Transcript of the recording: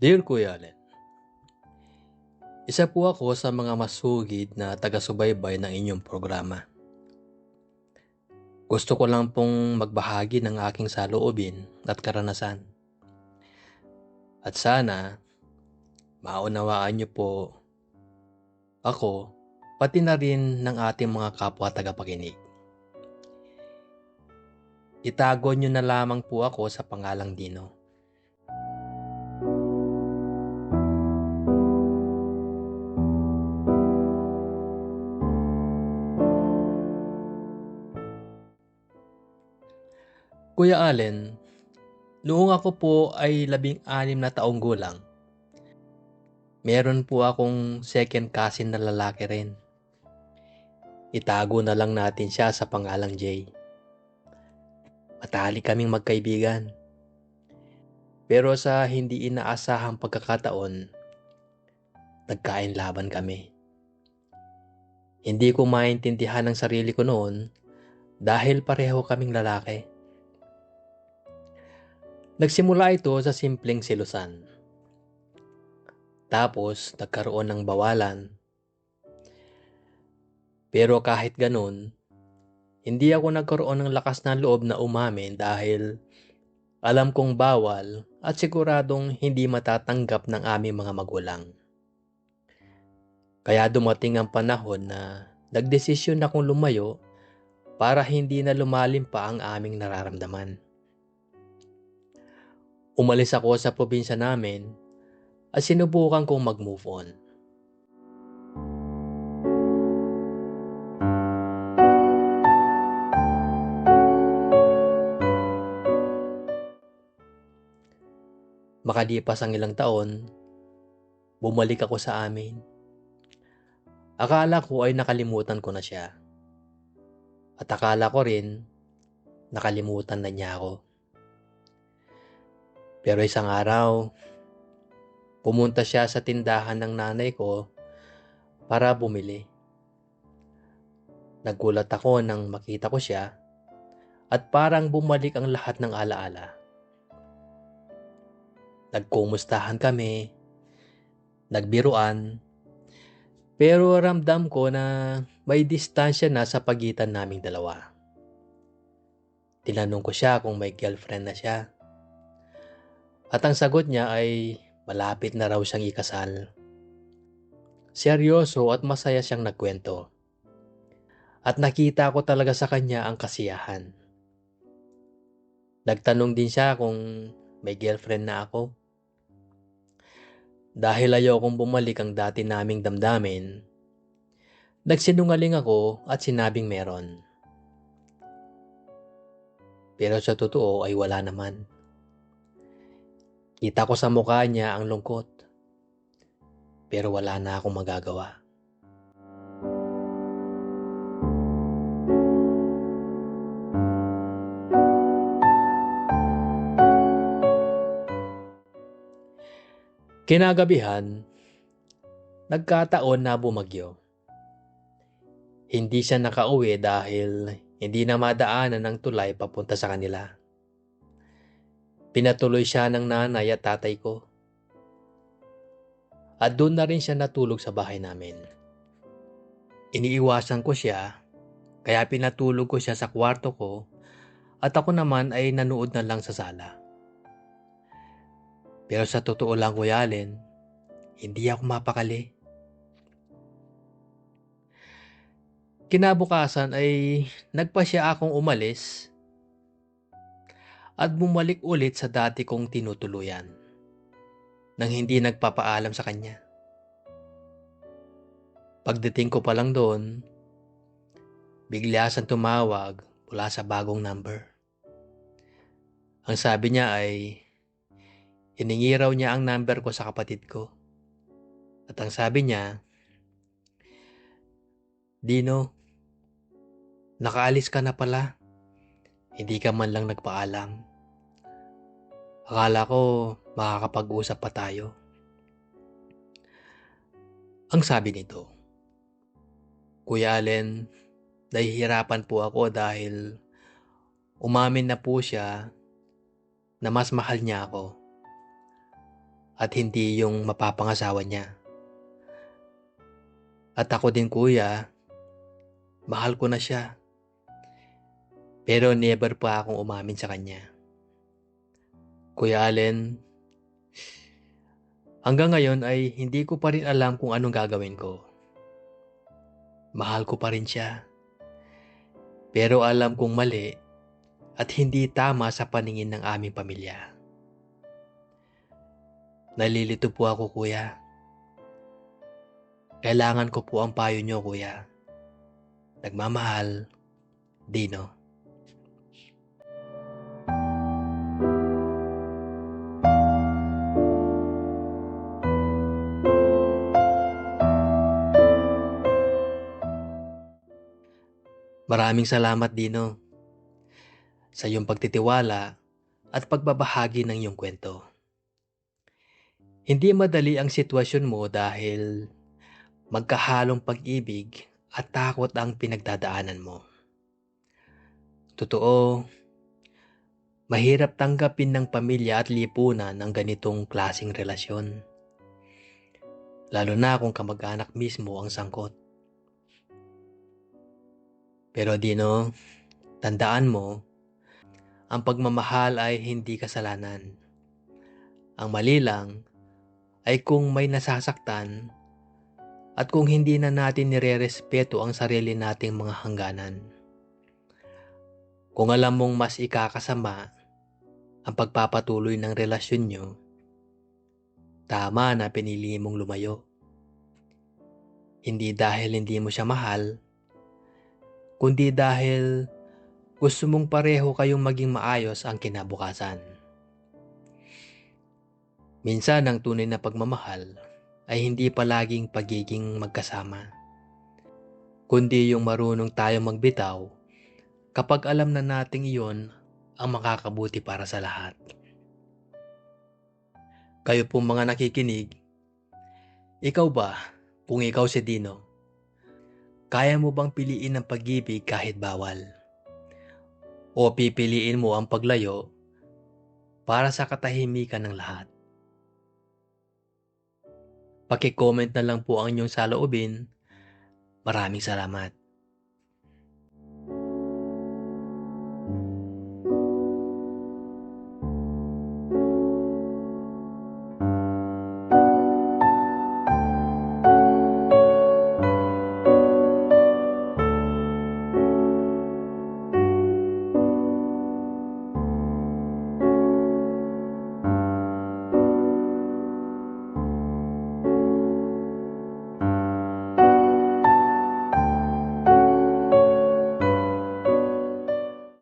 Dear Kuya Allen, Isa po ako sa mga masugid na taga-subaybay ng inyong programa. Gusto ko lang pong magbahagi ng aking saloobin at karanasan. At sana, maunawaan niyo po ako, pati na rin ng ating mga kapwa tagapakinig. Itago niyo na lamang po ako sa pangalang Dino. Kuya Allen, noong ako po ay labing anim na taong gulang, meron po akong second cousin na lalaki rin. Itago na lang natin siya sa pangalang Jay. Matali kaming magkaibigan. Pero sa hindi inaasahang pagkakataon, nagkain laban kami. Hindi ko maintindihan ang sarili ko noon dahil pareho kaming lalaki. Nagsimula ito sa simpleng silusan. Tapos nagkaroon ng bawalan. Pero kahit ganun, hindi ako nagkaroon ng lakas ng loob na umamin dahil alam kong bawal at siguradong hindi matatanggap ng aming mga magulang. Kaya dumating ang panahon na nagdesisyon akong lumayo para hindi na lumalim pa ang aming nararamdaman. Umalis ako sa probinsya namin at sinubukan kong mag-move on. Makalipas ang ilang taon, bumalik ako sa amin. Akala ko ay nakalimutan ko na siya. At akala ko rin, nakalimutan na niya ako. Pero isang araw, pumunta siya sa tindahan ng nanay ko para bumili. Nagulat ako nang makita ko siya at parang bumalik ang lahat ng alaala. Nagkumustahan kami, nagbiruan, pero ramdam ko na may distansya na sa pagitan naming dalawa. Tinanong ko siya kung may girlfriend na siya. At ang sagot niya ay malapit na raw siyang ikasal. Seryoso at masaya siyang nagkwento. At nakita ko talaga sa kanya ang kasiyahan. Nagtanong din siya kung may girlfriend na ako. Dahil ayaw kong bumalik ang dati naming damdamin, nagsinungaling ako at sinabing meron. Pero sa totoo ay wala naman. Kita ko sa mukha niya ang lungkot. Pero wala na akong magagawa. Kinagabihan, nagkataon na bumagyo. Hindi siya nakauwi dahil hindi na madaanan ng tulay papunta sa kanila. Pinatuloy siya ng nanay at tatay ko. At doon na rin siya natulog sa bahay namin. Iniiwasan ko siya, kaya pinatulog ko siya sa kwarto ko at ako naman ay nanood na lang sa sala. Pero sa totoo lang, Kuya Allen, hindi ako mapakali. Kinabukasan ay nagpa siya akong umalis at bumalik ulit sa dati kong tinutuluyan nang hindi nagpapaalam sa kanya. Pagdating ko pa lang doon, bigla siyang tumawag mula sa bagong number. Ang sabi niya ay, hiningi raw niya ang number ko sa kapatid ko. At ang sabi niya, Dino, nakaalis ka na pala. Hindi ka man lang nagpaalam. Akala ko makakapag-usap pa tayo. Ang sabi nito, Kuya Allen, nahihirapan po ako dahil umamin na po siya na mas mahal niya ako. at hindi yung mapapangasawa niya. At ako din kuya, mahal ko na siya. Pero never pa akong umamin sa kanya. Kuya Allen, hanggang ngayon ay hindi ko pa rin alam kung anong gagawin ko. Mahal ko pa rin siya. Pero alam kong mali at hindi tama sa paningin ng aming pamilya. Nalilito po ako kuya. Kailangan ko po ang payo niyo kuya. Nagmamahal, Dino. Maraming salamat, Dino, sa iyong pagtitiwala at pagbabahagi ng iyong kwento. Hindi madali ang sitwasyon mo dahil magkahalong pag-ibig at takot ang pinagdadaanan mo. Totoo, mahirap tanggapin ng pamilya at lipunan ang ganitong klasing relasyon. Lalo na kung kamag-anak mismo ang sangkot. Pero Dino, tandaan mo, ang pagmamahal ay hindi kasalanan. Ang mali lang ay kung may nasasaktan at kung hindi na natin nire-respeto ang sarili nating mga hangganan. Kung alam mong mas ikakasama ang pagpapatuloy ng relasyon nyo, tama na pinili mong lumayo. Hindi dahil hindi mo siya mahal, kundi dahil gusto mong pareho kayong maging maayos ang kinabukasan. Minsan ang tunay na pagmamahal ay hindi palaging pagiging magkasama, kundi yung marunong tayo magbitaw kapag alam na nating iyon ang makakabuti para sa lahat. Kayo pong mga nakikinig, ikaw ba, kung ikaw si Dino, kaya mo bang piliin ang pag-ibig kahit bawal? O pipiliin mo ang paglayo para sa katahimikan ng lahat? Paki-comment na lang po ang inyong saloobin. Maraming salamat.